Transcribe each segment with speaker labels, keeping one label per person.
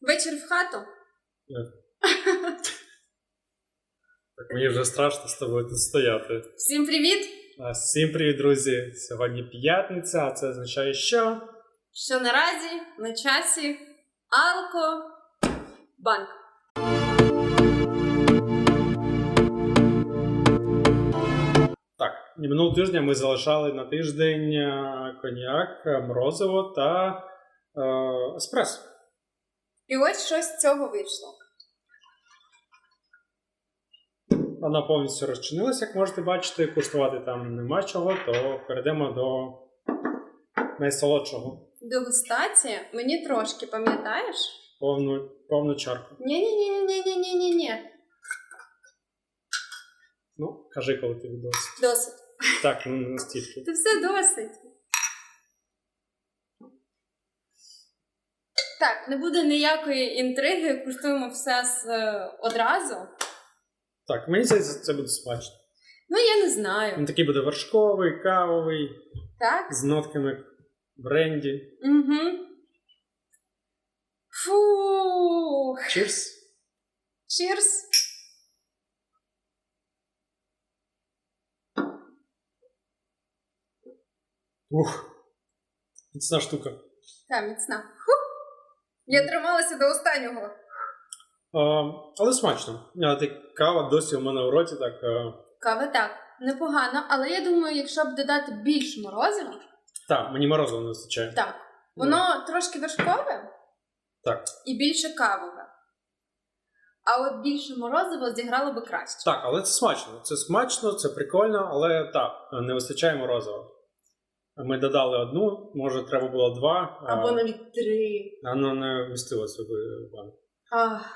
Speaker 1: Вечір в хату.
Speaker 2: Так мені вже страшно з тобою тут стояти.
Speaker 1: Всім привіт!
Speaker 2: А, Всім привіт, друзі! Сьогодні п'ятниця, а це означає, що
Speaker 1: Що наразі на часі Алко Банк.
Speaker 2: так, і минулого тижня ми залишали на тиждень е, коньяк, е, морозиво та е, еспресо.
Speaker 1: І ось що з цього вийшло.
Speaker 2: Вона повністю розчинилася, як можете бачити, куштувати там нема чого, то перейдемо до найсолодшого.
Speaker 1: Дегустація мені трошки, пам'ятаєш?
Speaker 2: Повну, повну чарку.
Speaker 1: Ні-ні-ні-ні-ні-ні-ні.
Speaker 2: Ну, кажи, коли ти відос.
Speaker 1: Досить.
Speaker 2: Так, ну настільки.
Speaker 1: Ти все досить. Так, не буде ніякої інтриги, куштуємо все з, е, одразу.
Speaker 2: Так, мені здається, це буде смачно.
Speaker 1: Ну, я не знаю.
Speaker 2: Він такий буде вершковий, кавовий,
Speaker 1: Так?
Speaker 2: з нотками бренді.
Speaker 1: Угу. Фух.
Speaker 2: Чірс.
Speaker 1: Cheers.
Speaker 2: Ух. Міцна штука.
Speaker 1: Та, міцна. Фух. Я трималася до останнього.
Speaker 2: А, але смачно. А, так, кава досі у мене в роті, так. А,
Speaker 1: Кава так, непогано, але я думаю, якщо б додати більше морозива,
Speaker 2: так, мені морозиво не вистачає.
Speaker 1: так, воно трошки вершкове
Speaker 2: Так.
Speaker 1: і більше кавове. А от більше морозива зіграло би краще.
Speaker 2: Так, але це смачно. Це смачно, це прикольно, але так, не вистачає морозива. Ми додали одну, може треба було два. а,
Speaker 1: Або навіть три.
Speaker 2: Воно не вмістилося в банку.
Speaker 1: Ах.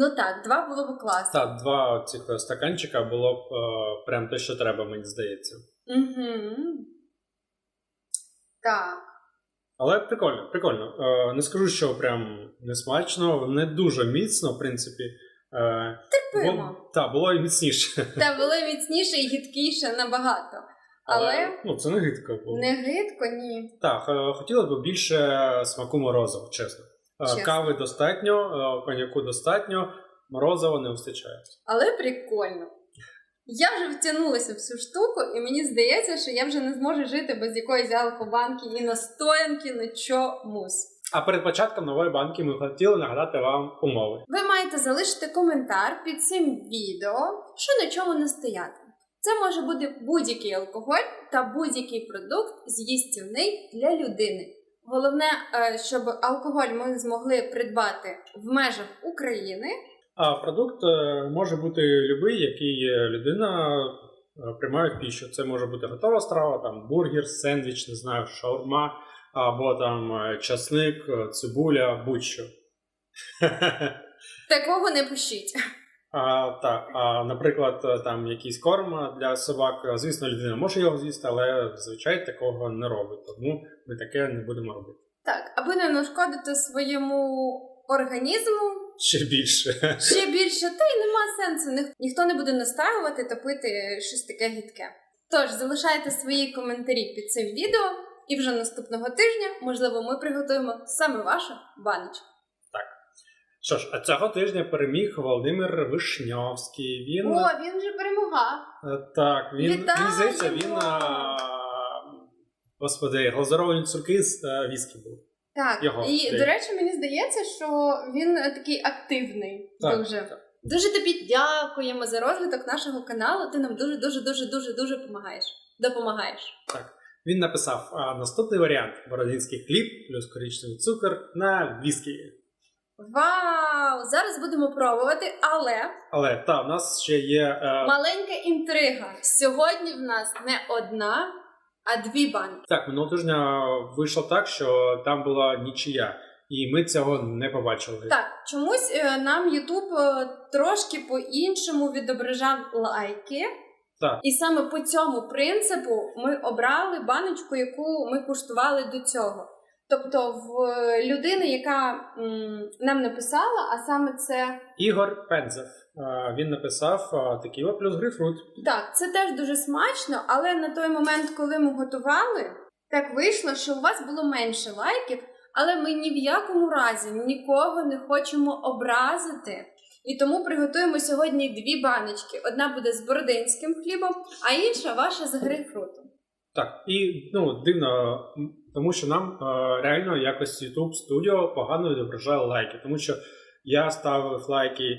Speaker 1: Ну так, два було б класно.
Speaker 2: Так, два цих стаканчика було б е, прям те, що треба, мені здається.
Speaker 1: Угу. Так.
Speaker 2: Але прикольно, прикольно. Е, не скажу, що прям не смачно, не дуже міцно, в принципі. Е,
Speaker 1: Терпимо.
Speaker 2: Так, було і міцніше.
Speaker 1: Та було міцніше і гидкіше набагато. Але
Speaker 2: ну, це не гидко
Speaker 1: не гидко, ні.
Speaker 2: Так, е, хотілося б більше смаку морозива, чесно. Е,
Speaker 1: Чесно.
Speaker 2: Кави достатньо, е, коньяку достатньо, морозива не вистачає.
Speaker 1: Але прикольно. Я вже втягнулася в цю штуку, і мені здається, що я вже не зможу жити без якоїсь алкобанки і настоянки на чомусь.
Speaker 2: А перед початком нової банки ми хотіли нагадати вам умови.
Speaker 1: Ви маєте залишити коментар під цим відео, що на чому не стояти. Це може бути будь-який алкоголь та будь-який продукт з'їстівний для людини. Головне, е, щоб алкоголь ми змогли придбати в межах України.
Speaker 2: А продукт е, може бути любий, який е, людина приймає в піщу. Це може бути готова страва, там бургер, сендвіч, не знаю, шаурма, або там часник, цибуля, будь-що.
Speaker 1: Такого не пишіть.
Speaker 2: А, так, а, наприклад, там якийсь корм для собак. Звісно, людина може його з'їсти, але зазвичай такого не робить. Тому ми таке не будемо робити.
Speaker 1: Так, аби не нашкодити своєму організму
Speaker 2: Ще більше.
Speaker 1: ще більше, та й нема сенсу. Ніх- ніхто не буде настаювати та пити щось таке гідке. Тож залишайте свої коментарі під цим відео, і вже наступного тижня, можливо, ми приготуємо саме вашу баночку.
Speaker 2: Що ж, а цього тижня переміг Володимир Вишньовський. Він
Speaker 1: О, він вже перемагав.
Speaker 2: Е, Так, він,
Speaker 1: Вітаємо!
Speaker 2: він здається, він. А... Господи, глазуровані цурки з е, віскі був.
Speaker 1: Так,
Speaker 2: Його
Speaker 1: і
Speaker 2: стиль.
Speaker 1: до речі, мені здається, що він е, такий активний.
Speaker 2: Так,
Speaker 1: дуже.
Speaker 2: так.
Speaker 1: Дуже тобі дякуємо за розвиток нашого каналу. Ти нам дуже, дуже, дуже, дуже, дуже допомагаєш. Допомагаєш.
Speaker 2: Він написав а, наступний варіант: бородинський хліб плюс коричневий цукор на віскі.
Speaker 1: Вау! Зараз будемо пробувати, але
Speaker 2: Але та, в нас ще є. Е,
Speaker 1: маленька інтрига. Сьогодні в нас не одна, а дві банки.
Speaker 2: Так, минулого тижня вийшло так, що там була нічия, і ми цього не побачили.
Speaker 1: Так, чомусь е, нам Ютуб е, трошки по-іншому відображав лайки.
Speaker 2: Так.
Speaker 1: І саме по цьому принципу ми обрали баночку, яку ми куштували до цього. Тобто, в е, людини, яка м, нам написала, а саме це
Speaker 2: Ігор Пензев. Е, він написав е, текіла плюс грейпфрут.
Speaker 1: Так, це теж дуже смачно, але на той момент, коли ми готували, так вийшло, що у вас було менше лайків, Але ми ні в якому разі нікого не хочемо образити. І тому приготуємо сьогодні дві баночки. Одна буде з бородинським хлібом, а інша ваша з грейпфрутом.
Speaker 2: Так, і ну, дивно, м, тому що нам е, реально якось YouTube Studio погано відображає лайки, тому що я ставив лайки е,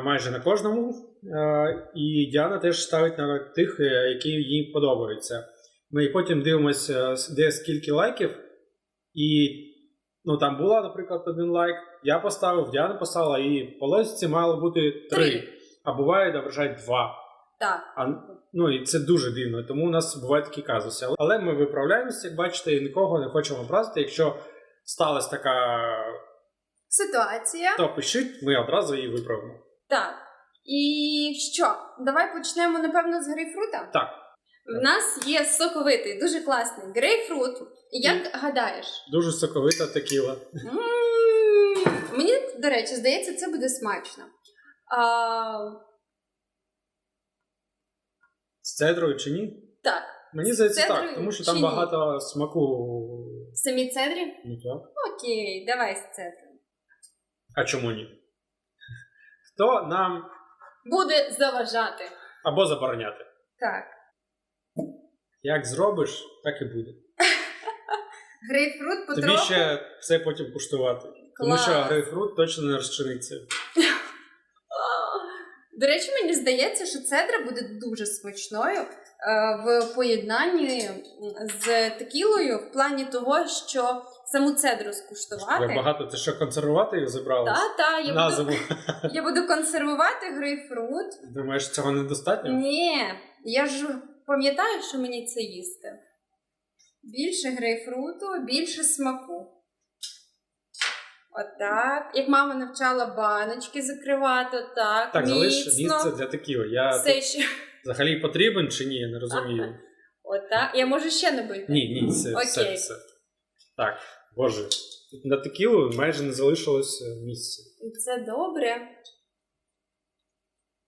Speaker 2: майже на кожному, е, і Діана теж ставить на тих, які їй подобаються. Ми потім дивимося, де скільки лайків, і ну, там була, наприклад, один лайк, я поставив, Діана поставила, і по логіці мало бути три,
Speaker 1: Три.
Speaker 2: а буває відображають два.
Speaker 1: Так.
Speaker 2: А, ну і це дуже дивно, тому у нас бувають такі казуси. Але ми виправляємося, як бачите, і нікого не хочемо образити. Якщо сталася така,
Speaker 1: Ситуація.
Speaker 2: то пишіть, ми одразу її виправимо.
Speaker 1: Так. І що? Давай почнемо, напевно, з грейпфрута.
Speaker 2: Так.
Speaker 1: В нас є соковитий, дуже класний грейпфрут. Як гадаєш?
Speaker 2: Дуже соковита текіла.
Speaker 1: М, Мені, до речі, здається, це буде смачно. А,
Speaker 2: З цедрою чи ні?
Speaker 1: так,
Speaker 2: Мені здається, так, тому що там
Speaker 1: ні?
Speaker 2: багато смаку.
Speaker 1: в самій цедрі?
Speaker 2: Ну так.
Speaker 1: Окей, давай з цедрою.
Speaker 2: А чому ні? Хто нам
Speaker 1: Буде заважати.
Speaker 2: або забороняти?
Speaker 1: Так.
Speaker 2: Як зробиш, так і буде.
Speaker 1: Грейпфрут
Speaker 2: Тобі
Speaker 1: потроху.
Speaker 2: ще все потім куштувати. Тому що грейпфрут точно не розчиниться.
Speaker 1: До речі, мені здається, що цедра буде дуже смачною е, в поєднанні з текілою в плані того, що саму цедру
Speaker 2: Ви
Speaker 1: скуштувати.
Speaker 2: багато ти що консервувати їх зібрали?
Speaker 1: Та, та, я
Speaker 2: На
Speaker 1: буду,
Speaker 2: зиму.
Speaker 1: я буду консервувати грейпфрут.
Speaker 2: Думаєш, цього недостатньо?
Speaker 1: Ні, я ж пам'ятаю, що мені це їсти. Більше грейпфруту, більше смаку. Отак. Як мама навчала баночки закривати, отак.
Speaker 2: Так, залиш
Speaker 1: міцно.
Speaker 2: місце для текіли. Я
Speaker 1: Все
Speaker 2: тут
Speaker 1: ще.
Speaker 2: взагалі потрібен чи ні, я не розумію.
Speaker 1: Отак. Я можу ще набити.
Speaker 2: Ні, ні, це все,
Speaker 1: Окей.
Speaker 2: все. Так, боже. Тут на текілу майже не залишилось е, місця.
Speaker 1: І це добре.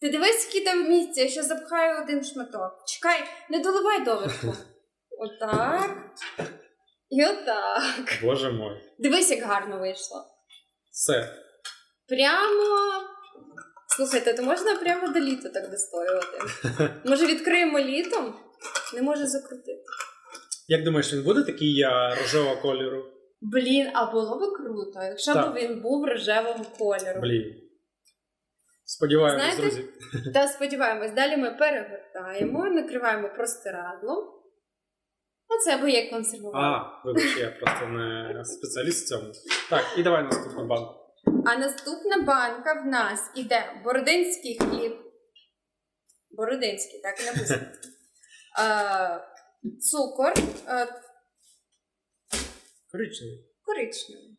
Speaker 1: Ти дивись, скільки там місця, я ще запхаю один шматок. Чекай, не доливай доверху. Отак. І отак.
Speaker 2: Боже мой.
Speaker 1: Дивись, як гарно вийшло.
Speaker 2: Все.
Speaker 1: Прямо. Слухайте, то можна прямо до літа так достоювати. Може, відкриємо літом? Не може закрутити.
Speaker 2: Як думаєш, він буде такий а, рожевого кольору?
Speaker 1: Блін, а було би круто, якщо
Speaker 2: Так.
Speaker 1: б він був рожевого кольору.
Speaker 2: Блін. Сподіваємось,
Speaker 1: Знаєте,
Speaker 2: друзі.
Speaker 1: Та сподіваємось, далі ми перегортаємо, накриваємо простирадлом. Оце би як консервувати.
Speaker 2: А, вибач, я просто не спеціаліст в цьому. Так, і давай наступну банку.
Speaker 1: А наступна банка в нас іде бородинський хліб. Бородинський, так і написано. Е, цукор е,
Speaker 2: Коричневий.
Speaker 1: коричневий.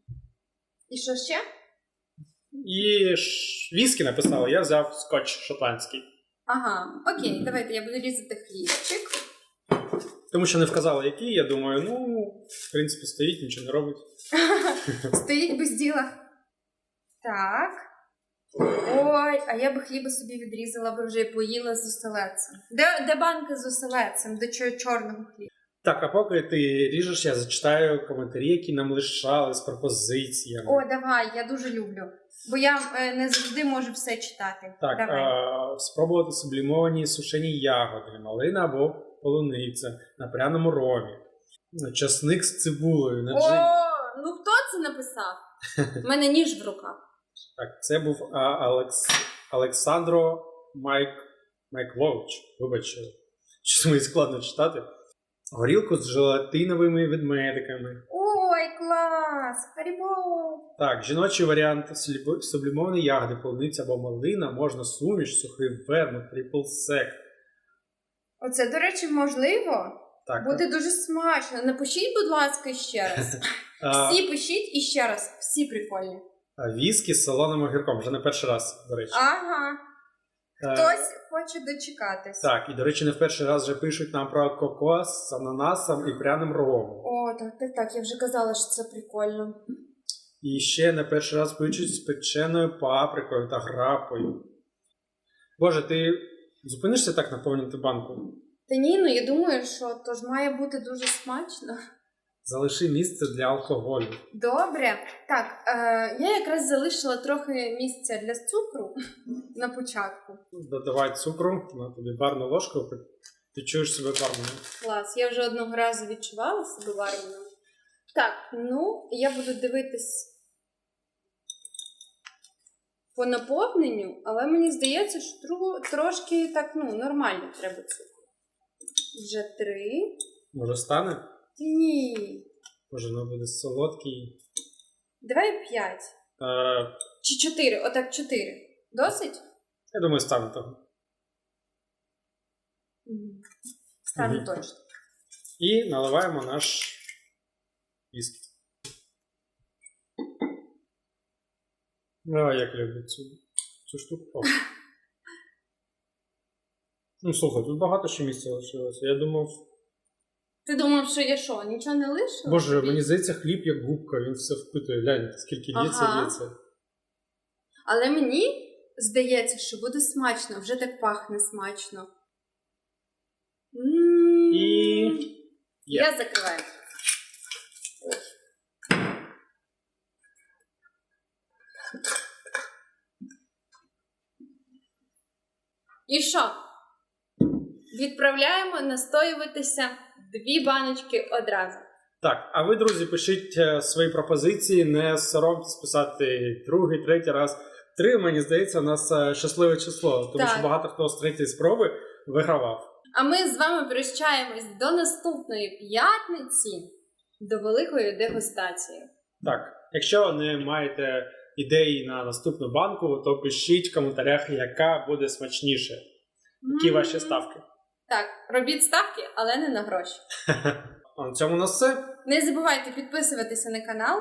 Speaker 1: І що ще?
Speaker 2: І ш... віскі написала, я взяв скотч шотландський.
Speaker 1: Ага, окей, давайте я буду різати хлібчик.
Speaker 2: Тому що не вказала, який, я думаю, ну, в принципі, стоїть, нічого не робить.
Speaker 1: Стоїть без діла. Так. Ой, а я би хліба собі відрізала, би вже і поїла з оселедцем. Де, де банка з оселедцем? До чого чорного хліба?
Speaker 2: Так, а поки ти ріжеш, я зачитаю коментарі, які нам лишали з пропозиціями.
Speaker 1: О, давай, я дуже люблю. Бо я е, не завжди можу все читати.
Speaker 2: Так,
Speaker 1: давай.
Speaker 2: а, спробувати сублімовані сушені ягоди, малина або полуниця на пряному ромі, часник з цибулею на
Speaker 1: О,
Speaker 2: джині.
Speaker 1: ну хто це написав? У мене ніж в руках.
Speaker 2: Так, це був а, Алекс... Олександро Майк... Майклович. Вибач, щось мені складно читати. Горілку з желатиновими ведмедиками.
Speaker 1: Ой, клас! Харібо!
Speaker 2: Так, жіночий варіант сублімовані ягоди, полуниця або малина, можна суміш, сухий вермут, трипл сек.
Speaker 1: Оце, до речі, можливо.
Speaker 2: Так,
Speaker 1: Буде дуже смачно. Напишіть, будь ласка, ще раз. Всі пишіть і ще раз. Всі прикольні.
Speaker 2: віскі з солоним огірком, вже не перший раз, до речі.
Speaker 1: Ага.
Speaker 2: Е,
Speaker 1: Хтось хоче дочекатись.
Speaker 2: Так, і до речі, не в перший раз вже пишуть нам про кокос з ананасом і пряним ромом.
Speaker 1: О, так, так, так. Я вже казала, що це прикольно.
Speaker 2: І ще не перший раз пишуть з печеною паприкою та грапою. Боже, ти зупинишся так наповнити банку?
Speaker 1: Та ні, ну я думаю, що то ж має бути дуже смачно.
Speaker 2: залиши місце для алкоголю.
Speaker 1: Добре. Так, е, я якраз залишила трохи місця для цукру на початку.
Speaker 2: Додавай цукру, на тобі барну ложку, ти- чуєш себе барменом.
Speaker 1: Клас, я вже одного разу відчувала себе вареною. Так, ну я буду дивитись по наповненню, але мені здається, що трошки так ну, нормально треба цукру. Вже три.
Speaker 2: Може стане?
Speaker 1: Ні.
Speaker 2: Може воно буде солодкий.
Speaker 1: Давай п'ять.
Speaker 2: Е,
Speaker 1: Чи чотири? Отак чотири. Досить?
Speaker 2: я думаю, стане того.
Speaker 1: Стане
Speaker 2: Мгм.
Speaker 1: точно.
Speaker 2: І наливаємо наш віскі. А, як люблю цю, цю штуку. Ну, слухай, тут багато ще місця лишилося. Я думав,
Speaker 1: Ти думав, що я що, нічого не лишила?
Speaker 2: боже,
Speaker 1: тобі?
Speaker 2: мені здається, хліб як губка, він все впитує. Глянь, скільки лється,
Speaker 1: Ага.
Speaker 2: лється.
Speaker 1: Але мені здається, що буде смачно, вже так пахне смачно. М.
Speaker 2: І є.
Speaker 1: Я закриваю. І що? Відправляємо настоюватися дві баночки одразу.
Speaker 2: Так, а ви, друзі, пишіть е, свої пропозиції, не соромтесь писати другий, третій раз. Три, мені здається, у нас е, щасливе число, тому
Speaker 1: Так.
Speaker 2: що багато хто з третьої спроби вигравав.
Speaker 1: А ми з вами прощаємось до наступної п'ятниці, до великої дегустації.
Speaker 2: Так, якщо не маєте ідеї на наступну банку, то пишіть в коментарях, яка буде смачніше. Які ваші ставки.
Speaker 1: Так, робіть ставки, але не на гроші.
Speaker 2: А на цьому у нас все.
Speaker 1: Не забувайте підписуватися на канал.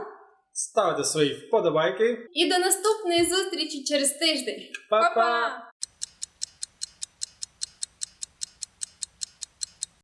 Speaker 2: Ставте свої вподобайки.
Speaker 1: І до наступної зустрічі через тиждень. Па-па!